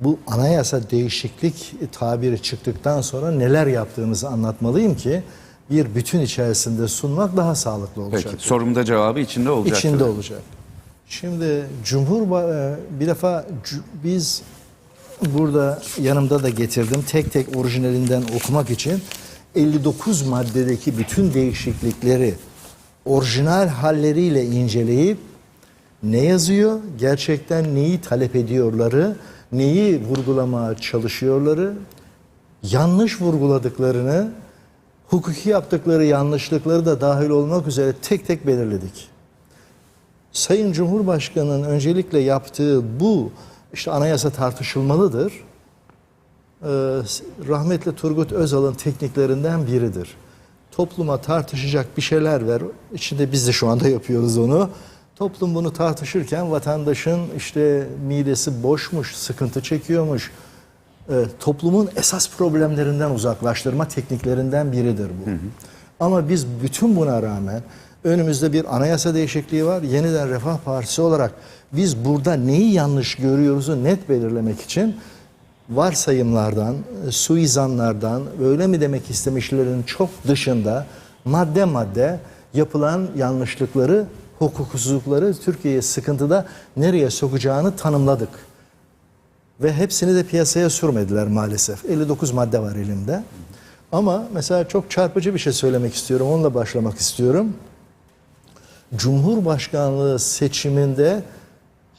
bu anayasa değişiklik tabiri çıktıktan sonra neler yaptığımızı anlatmalıyım ki bir bütün içerisinde sunmak daha sağlıklı olacak. Peki sorumda cevabı içinde olacak. İçinde olacak. Şimdi Cumhur bir defa biz burada yanımda da getirdim tek tek orijinalinden okumak için 59 maddedeki bütün değişiklikleri orijinal halleriyle inceleyip ne yazıyor, gerçekten neyi talep ediyorları, neyi vurgulamaya çalışıyorları, yanlış vurguladıklarını, hukuki yaptıkları yanlışlıkları da dahil olmak üzere tek tek belirledik. Sayın Cumhurbaşkanı'nın öncelikle yaptığı bu işte anayasa tartışılmalıdır. Ee, rahmetli Turgut Özal'ın tekniklerinden biridir. Topluma tartışacak bir şeyler ver. İçinde biz de şu anda yapıyoruz onu. Toplum bunu tartışırken vatandaşın işte midesi boşmuş, sıkıntı çekiyormuş. Ee, toplumun esas problemlerinden uzaklaştırma tekniklerinden biridir bu. Ama biz bütün buna rağmen önümüzde bir anayasa değişikliği var. Yeniden Refah Partisi olarak biz burada neyi yanlış görüyoruzu net belirlemek için varsayımlardan, e, suizanlardan, öyle mi demek istemişlerin çok dışında madde madde yapılan yanlışlıkları, hukuksuzlukları Türkiye'yi sıkıntıda nereye sokacağını tanımladık. Ve hepsini de piyasaya sürmediler maalesef. 59 madde var elimde. Ama mesela çok çarpıcı bir şey söylemek istiyorum. Onunla başlamak istiyorum. Cumhurbaşkanlığı seçiminde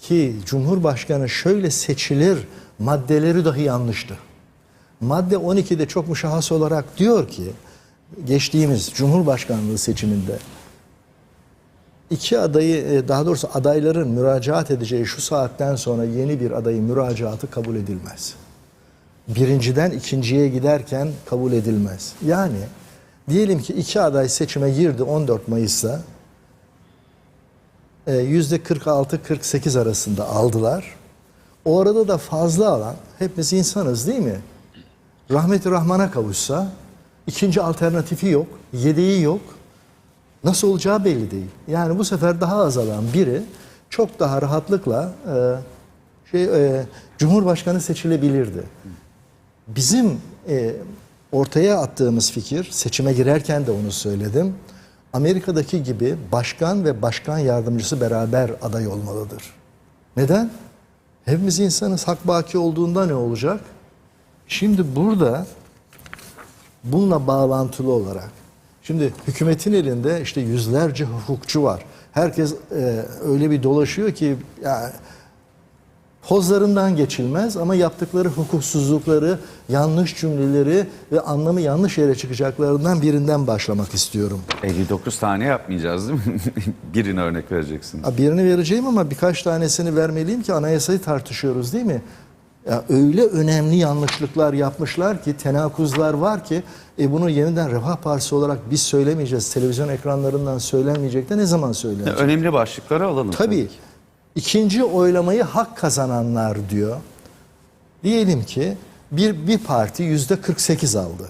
ki Cumhurbaşkanı şöyle seçilir maddeleri dahi yanlıştı. Madde 12'de çok müşahhas olarak diyor ki geçtiğimiz Cumhurbaşkanlığı seçiminde iki adayı e, daha doğrusu adayların müracaat edeceği şu saatten sonra yeni bir adayın müracaatı kabul edilmez. Birinciden ikinciye giderken kabul edilmez. Yani diyelim ki iki aday seçime girdi 14 Mayıs'ta e, yüzde 46-48 arasında aldılar. O arada da fazla alan, hepimiz insanız değil mi? Rahmeti Rahman'a kavuşsa, ikinci alternatifi yok, yedeği yok. Nasıl olacağı belli değil. Yani bu sefer daha az alan biri çok daha rahatlıkla e, şey e, Cumhurbaşkanı seçilebilirdi. Bizim e, ortaya attığımız fikir, seçime girerken de onu söyledim. Amerika'daki gibi başkan ve başkan yardımcısı beraber aday olmalıdır. Neden? Hepimiz insanız. Hak baki olduğunda ne olacak? Şimdi burada bununla bağlantılı olarak şimdi hükümetin elinde işte yüzlerce hukukçu var. Herkes e, öyle bir dolaşıyor ki yani Pozlarından geçilmez ama yaptıkları hukuksuzlukları, yanlış cümleleri ve anlamı yanlış yere çıkacaklarından birinden başlamak istiyorum. 59 tane yapmayacağız değil mi? Birine örnek vereceksiniz. Ha, Birini vereceğim ama birkaç tanesini vermeliyim ki anayasayı tartışıyoruz değil mi? Ya öyle önemli yanlışlıklar yapmışlar ki, tenakuzlar var ki e bunu yeniden Refah Partisi olarak biz söylemeyeceğiz. Televizyon ekranlarından söylenmeyecek de ne zaman söylenecek? Önemli başlıkları alalım. Tabii. İkinci oylamayı hak kazananlar diyor. Diyelim ki bir, bir parti yüzde 48 aldı.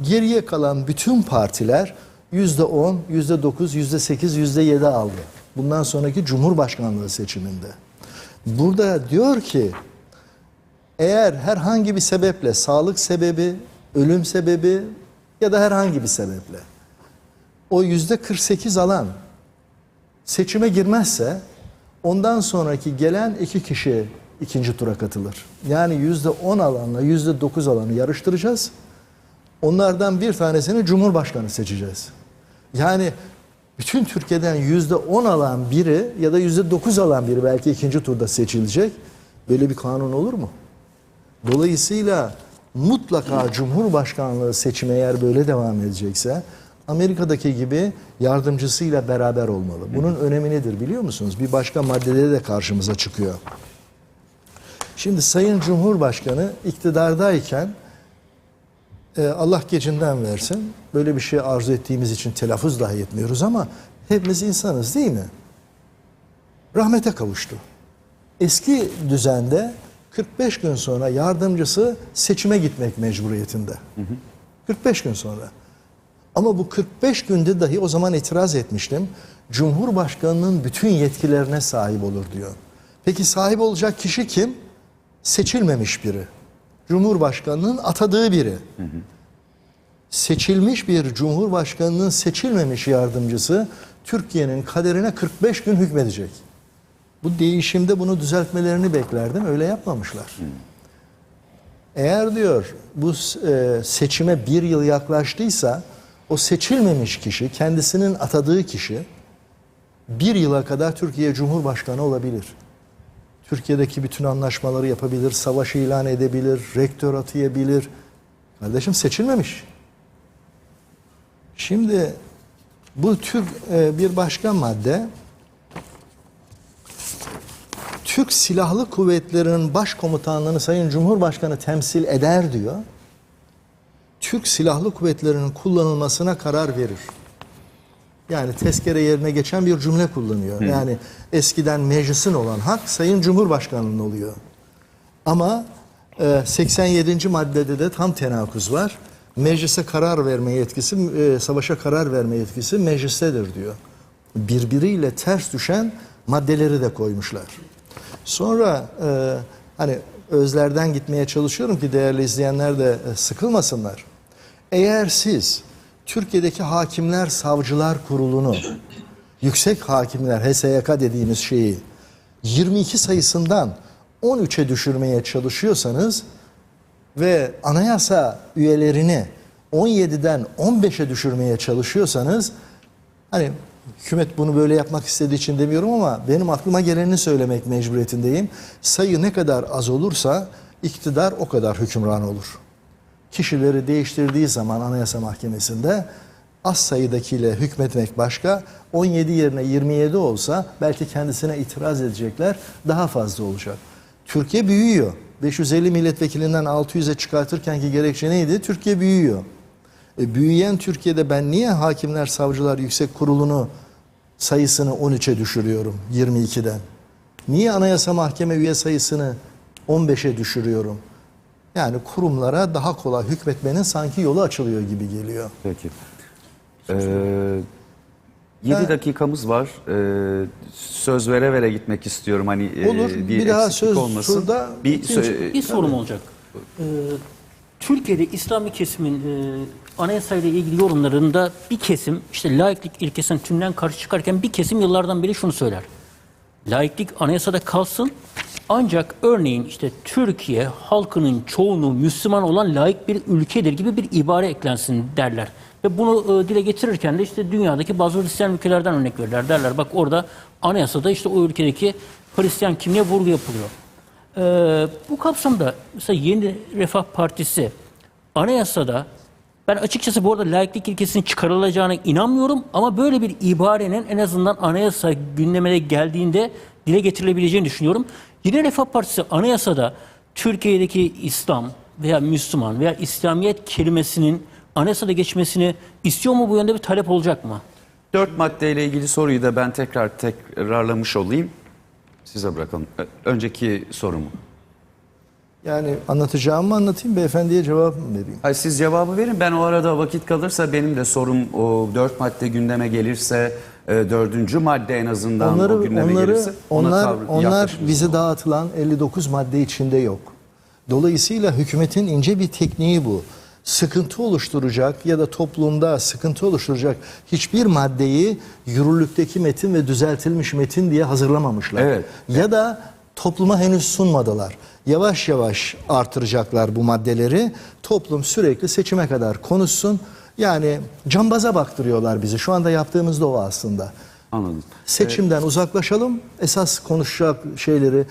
Geriye kalan bütün partiler yüzde 10, yüzde 9, yüzde 8, yüzde 7 aldı. Bundan sonraki Cumhurbaşkanlığı seçiminde. Burada diyor ki eğer herhangi bir sebeple, sağlık sebebi, ölüm sebebi ya da herhangi bir sebeple o yüzde 48 alan seçime girmezse ondan sonraki gelen iki kişi ikinci tura katılır. Yani yüzde 10 alanla yüzde 9 alanı yarıştıracağız. Onlardan bir tanesini Cumhurbaşkanı seçeceğiz. Yani bütün Türkiye'den yüzde 10 alan biri ya da yüzde 9 alan biri belki ikinci turda seçilecek. Böyle bir kanun olur mu? Dolayısıyla mutlaka Cumhurbaşkanlığı seçimi eğer böyle devam edecekse Amerika'daki gibi yardımcısıyla beraber olmalı. Bunun önemi nedir biliyor musunuz? Bir başka maddeleri de karşımıza çıkıyor. Şimdi Sayın Cumhurbaşkanı iktidardayken e, Allah gecinden versin. Böyle bir şey arzu ettiğimiz için telaffuz dahi etmiyoruz ama hepimiz insanız değil mi? Rahmete kavuştu. Eski düzende 45 gün sonra yardımcısı seçime gitmek mecburiyetinde. 45 gün sonra. Ama bu 45 günde dahi o zaman itiraz etmiştim. Cumhurbaşkanının bütün yetkilerine sahip olur diyor. Peki sahip olacak kişi kim? seçilmemiş biri. Cumhurbaşkanının atadığı biri. Seçilmiş bir cumhurbaşkanının seçilmemiş yardımcısı Türkiye'nin kaderine 45 gün hükmedecek. Bu değişimde bunu düzeltmelerini beklerdim. Öyle yapmamışlar. Eğer diyor bu e, seçime bir yıl yaklaştıysa o seçilmemiş kişi, kendisinin atadığı kişi bir yıla kadar Türkiye Cumhurbaşkanı olabilir. Türkiye'deki bütün anlaşmaları yapabilir, savaşı ilan edebilir, rektör atayabilir. Kardeşim seçilmemiş. Şimdi bu tür e, bir başka madde Türk Silahlı Kuvvetleri'nin başkomutanlığını Sayın Cumhurbaşkanı temsil eder diyor. Türk Silahlı Kuvvetleri'nin kullanılmasına karar verir. Yani tezkere yerine geçen bir cümle kullanıyor. Yani eskiden meclisin olan hak Sayın Cumhurbaşkanı'nın oluyor. Ama e, 87. maddede de tam tenakuz var. Meclise karar verme yetkisi, e, savaşa karar verme yetkisi meclistedir diyor. Birbiriyle ters düşen maddeleri de koymuşlar. Sonra e, hani özlerden gitmeye çalışıyorum ki değerli izleyenler de e, sıkılmasınlar. Eğer siz Türkiye'deki Hakimler Savcılar Kurulu'nu, yüksek hakimler HSYK dediğimiz şeyi 22 sayısından 13'e düşürmeye çalışıyorsanız ve anayasa üyelerini 17'den 15'e düşürmeye çalışıyorsanız hani hükümet bunu böyle yapmak istediği için demiyorum ama benim aklıma gelenini söylemek mecburiyetindeyim. Sayı ne kadar az olursa iktidar o kadar hükümran olur. Kişileri değiştirdiği zaman Anayasa Mahkemesi'nde az sayıdakiyle hükmetmek başka. 17 yerine 27 olsa belki kendisine itiraz edecekler daha fazla olacak. Türkiye büyüyor. 550 milletvekilinden 600'e çıkartırken ki gerekçe neydi? Türkiye büyüyor. E, büyüyen Türkiye'de ben niye Hakimler Savcılar Yüksek Kurulu'nu sayısını 13'e düşürüyorum 22'den? Niye Anayasa Mahkeme üye sayısını 15'e düşürüyorum? Yani kurumlara daha kolay hükmetmenin sanki yolu açılıyor gibi geliyor. Peki. Ee, 7 Ben- dakikamız var. Ee, söz vere vere gitmek istiyorum. Hani e, Olur, bir daha eksiklik söz olmasın. şurada Bir, sö- Bir sorum olacak. Ee, Türkiye'de İslami kesimin e, anayasayla ilgili yorumlarında bir kesim işte laiklik ilkesinin tümden karşı çıkarken bir kesim yıllardan beri şunu söyler. Laiklik anayasada kalsın ancak örneğin işte Türkiye halkının çoğunluğu Müslüman olan laik bir ülkedir gibi bir ibare eklensin derler. Ve bunu e, dile getirirken de işte dünyadaki bazı Hristiyan ülkelerden örnek verirler. Derler bak orada anayasada işte o ülkedeki Hristiyan kimliğe vurgu yapılıyor. Ee, bu kapsamda mesela Yeni Refah Partisi anayasada ben açıkçası bu arada laiklik ilkesinin çıkarılacağına inanmıyorum ama böyle bir ibarenin en azından anayasa gündemine geldiğinde dile getirilebileceğini düşünüyorum. Yeni Refah Partisi anayasada Türkiye'deki İslam veya Müslüman veya İslamiyet kelimesinin anayasada geçmesini istiyor mu bu yönde bir talep olacak mı? Dört maddeyle ilgili soruyu da ben tekrar tekrarlamış olayım. Size bırakalım. Önceki sorumu. Yani anlatacağımı anlatayım beyefendiye cevap mı vereyim? Hayır, siz cevabı verin. Ben o arada vakit kalırsa benim de sorum o dört madde gündeme gelirse e, dördüncü madde en azından o Onları gündeme onları gelirse onlar onlar bize olur. dağıtılan 59 madde içinde yok. Dolayısıyla hükümetin ince bir tekniği bu. Sıkıntı oluşturacak ya da toplumda sıkıntı oluşturacak hiçbir maddeyi yürürlükteki metin ve düzeltilmiş metin diye hazırlamamışlar. Evet. Ya da topluma henüz sunmadılar. Yavaş yavaş artıracaklar bu maddeleri. Toplum sürekli seçime kadar konuşsun. Yani cambaza baktırıyorlar bizi. Şu anda yaptığımız da o aslında. Anladım. Seçimden uzaklaşalım. Esas konuşacak şeyleri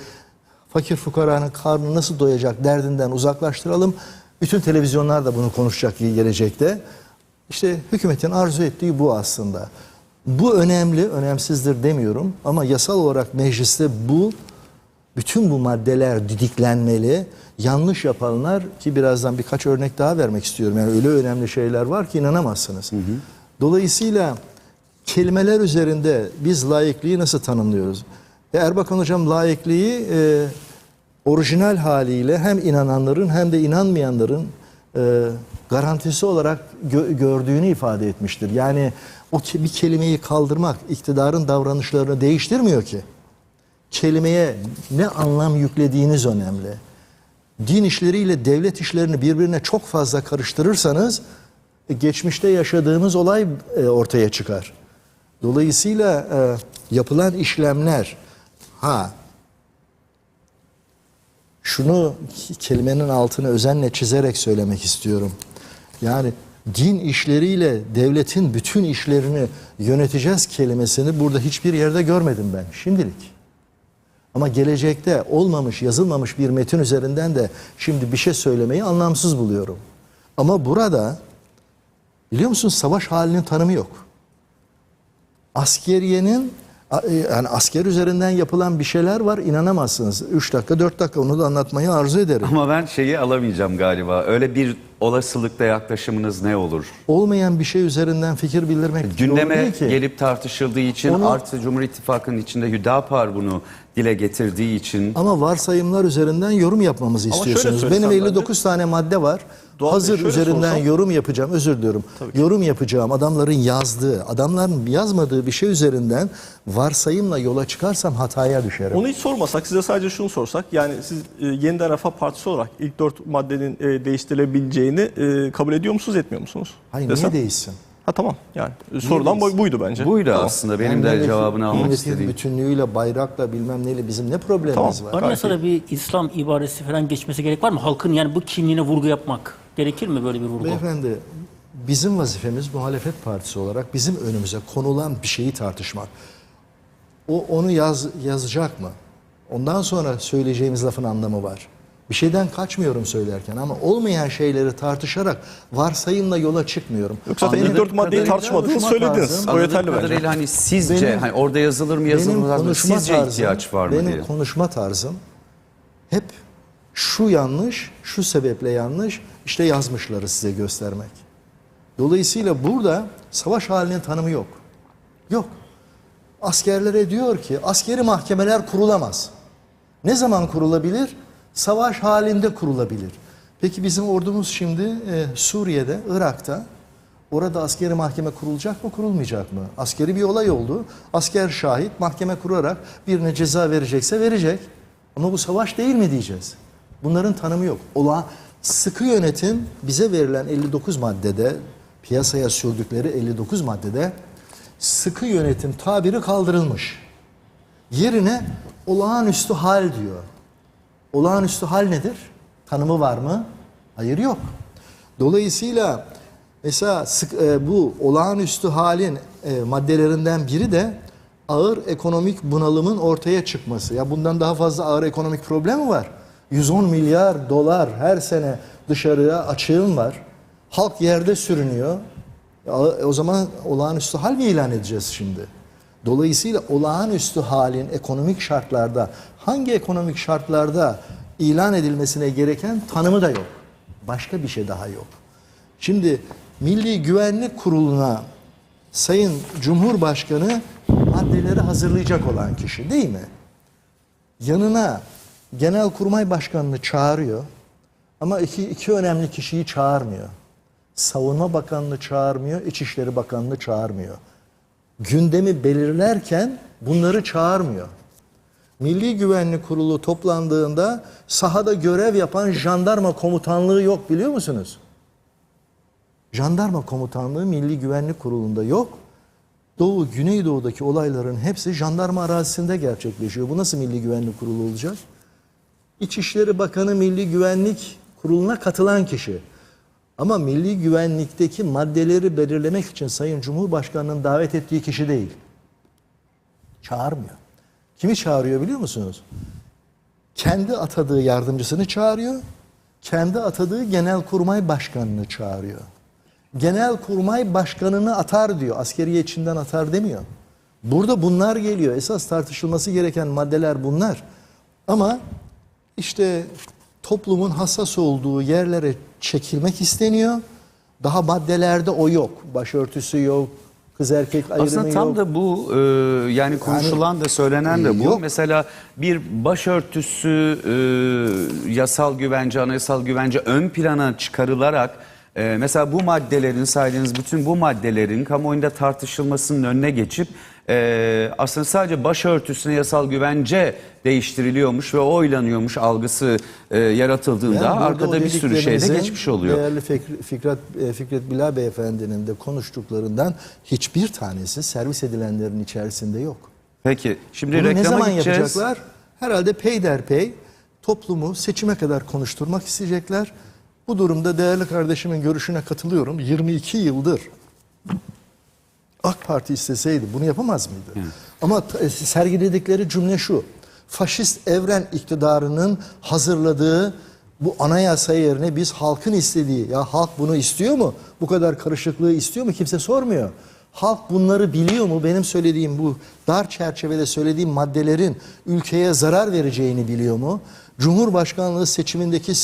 fakir fukaranın karnı nasıl doyacak derdinden uzaklaştıralım. Bütün televizyonlar da bunu konuşacak gelecekte. İşte hükümetin arzu ettiği bu aslında. Bu önemli, önemsizdir demiyorum ama yasal olarak mecliste bu bütün bu maddeler didiklenmeli. Yanlış yapanlar ki birazdan birkaç örnek daha vermek istiyorum. Yani öyle önemli şeyler var ki inanamazsınız. Dolayısıyla kelimeler üzerinde biz laikliği nasıl tanımlıyoruz? E, Erbakan Hocam laikliği e, orijinal haliyle hem inananların hem de inanmayanların e, garantisi olarak gö- gördüğünü ifade etmiştir. Yani o ke- bir kelimeyi kaldırmak iktidarın davranışlarını değiştirmiyor ki kelimeye ne anlam yüklediğiniz önemli. din işleriyle devlet işlerini birbirine çok fazla karıştırırsanız e, geçmişte yaşadığımız olay e, ortaya çıkar. Dolayısıyla e, yapılan işlemler ha şunu kelimenin altını özenle çizerek söylemek istiyorum. Yani din işleriyle devletin bütün işlerini yöneteceğiz kelimesini burada hiçbir yerde görmedim ben şimdilik. Ama gelecekte olmamış, yazılmamış bir metin üzerinden de şimdi bir şey söylemeyi anlamsız buluyorum. Ama burada biliyor musun savaş halinin tanımı yok. Askeriyenin yani asker üzerinden yapılan bir şeyler var inanamazsınız. 3 dakika 4 dakika onu da anlatmayı arzu ederim. Ama ben şeyi alamayacağım galiba. Öyle bir olasılıkta yaklaşımınız ne olur? Olmayan bir şey üzerinden fikir bildirmek Gündeme değil ki. gelip tartışıldığı için Onu- artı Cumhur İttifakı'nın içinde Hüdapar bunu dile getirdiği için Ama varsayımlar üzerinden yorum yapmamızı Ama istiyorsunuz. Benim ben de- 59 tane madde var. Doğan Hazır üzerinden sorsam- yorum yapacağım. Özür diliyorum. Yorum yapacağım adamların yazdığı, adamların yazmadığı bir şey üzerinden varsayımla yola çıkarsam hataya düşerim. Onu hiç sormasak, size sadece şunu sorsak, yani siz e, Yeniden Refah Partisi olarak ilk dört maddenin e, değiştirilebileceğini e, kabul ediyor musunuz, etmiyor musunuz? Hayır Desem? niye değişsin? Ha tamam, yani sorulan bu- buydu bence. buydu Tamam. aslında benim Yani de cevabını almak milletin istediğim. bütünlüğüyle, bayrakla bilmem neyle bizim ne problemimiz Tamam. var? Anayasada bir İslam ibaresi falan geçmesi gerek var mı? Halkın yani bu kimliğine vurgu yapmak gerekir mi böyle bir vurgu? Beyefendi bizim vazifemiz muhalefet partisi olarak bizim önümüze konulan bir şeyi tartışmak. O onu yaz, yazacak mı? Ondan sonra söyleyeceğimiz lafın anlamı var. Bir şeyden kaçmıyorum söylerken ama olmayan şeyleri tartışarak varsayımla yola çıkmıyorum. Yok zaten ilk Anladığım dört maddeyi kadarıyla tartışmadınız, konuşma söylediniz. tarzım- O yeterli bence. kadarıyla hani sizce Benim- hani orada yazılır mı yazılmaz mı sizce ihtiyaç var mı benim diye. konuşma tarzım hep şu yanlış, şu sebeple yanlış, işte yazmışları size göstermek. Dolayısıyla burada savaş halinin tanımı yok. Yok. Askerlere diyor ki askeri mahkemeler kurulamaz. Ne zaman kurulabilir? Savaş halinde kurulabilir. Peki bizim ordumuz şimdi e, Suriye'de, Irak'ta orada askeri mahkeme kurulacak mı, kurulmayacak mı? Askeri bir olay oldu. Asker şahit mahkeme kurarak birine ceza verecekse verecek. Ama bu savaş değil mi diyeceğiz? Bunların tanımı yok. Ola sıkı yönetim bize verilen 59 maddede piyasaya sürdükleri 59 maddede sıkı yönetim tabiri kaldırılmış. Yerine olağanüstü hal diyor. Olağanüstü hal nedir? Tanımı var mı? Hayır yok. Dolayısıyla mesela sık, e, bu olağanüstü halin e, maddelerinden biri de ağır ekonomik bunalımın ortaya çıkması. Ya bundan daha fazla ağır ekonomik problem mi var? 110 milyar dolar her sene dışarıya açığım var. Halk yerde sürünüyor. O zaman olağanüstü hal mi ilan edeceğiz şimdi? Dolayısıyla olağanüstü halin ekonomik şartlarda hangi ekonomik şartlarda ilan edilmesine gereken tanımı da yok. Başka bir şey daha yok. Şimdi Milli Güvenlik Kurulu'na Sayın Cumhurbaşkanı maddeleri hazırlayacak olan kişi değil mi? Yanına Genelkurmay Başkanı'nı çağırıyor ama iki, iki önemli kişiyi çağırmıyor. Savunma Bakanı'nı çağırmıyor, İçişleri Bakanı'nı çağırmıyor gündemi belirlerken bunları çağırmıyor. Milli Güvenlik Kurulu toplandığında sahada görev yapan jandarma komutanlığı yok biliyor musunuz? Jandarma komutanlığı Milli Güvenlik Kurulu'nda yok. Doğu, Güneydoğu'daki olayların hepsi jandarma arazisinde gerçekleşiyor. Bu nasıl Milli Güvenlik Kurulu olacak? İçişleri Bakanı Milli Güvenlik Kurulu'na katılan kişi. Ama milli güvenlikteki maddeleri belirlemek için Sayın Cumhurbaşkanı'nın davet ettiği kişi değil. Çağırmıyor. Kimi çağırıyor biliyor musunuz? Kendi atadığı yardımcısını çağırıyor. Kendi atadığı Genelkurmay Başkanı'nı çağırıyor. Genelkurmay Başkanı'nı atar diyor. Askeriye içinden atar demiyor. Burada bunlar geliyor. Esas tartışılması gereken maddeler bunlar. Ama işte toplumun hassas olduğu yerlere çekilmek isteniyor. Daha maddelerde o yok. Başörtüsü yok, kız erkek ayrımı Aslında tam yok. da bu e, yani konuşulan da söylenen de bu. Yok. Mesela bir başörtüsü e, yasal güvence, anayasal güvence ön plana çıkarılarak e, mesela bu maddelerin saydığınız bütün bu maddelerin kamuoyunda tartışılmasının önüne geçip e, aslında sadece başörtüsüne yasal güvence değiştiriliyormuş ve oylanıyormuş algısı e, yaratıldığında o arkada bir sürü şey de geçmiş oluyor. Değerli Fikret, e, Fikret Bilal Beyefendi'nin de konuştuklarından hiçbir tanesi servis edilenlerin içerisinde yok. Peki şimdi Bunu ne reklama zaman gideceğiz. yapacaklar? Herhalde peyderpey toplumu seçime kadar konuşturmak isteyecekler. Bu durumda değerli kardeşimin görüşüne katılıyorum. 22 yıldır AK Parti isteseydi bunu yapamaz mıydı? Ama t- e, sergiledikleri cümle şu. Faşist evren iktidarının hazırladığı bu anayasa yerine biz halkın istediği, ya halk bunu istiyor mu? Bu kadar karışıklığı istiyor mu? Kimse sormuyor. Halk bunları biliyor mu? Benim söylediğim bu dar çerçevede söylediğim maddelerin ülkeye zarar vereceğini biliyor mu? Cumhurbaşkanlığı seçimindeki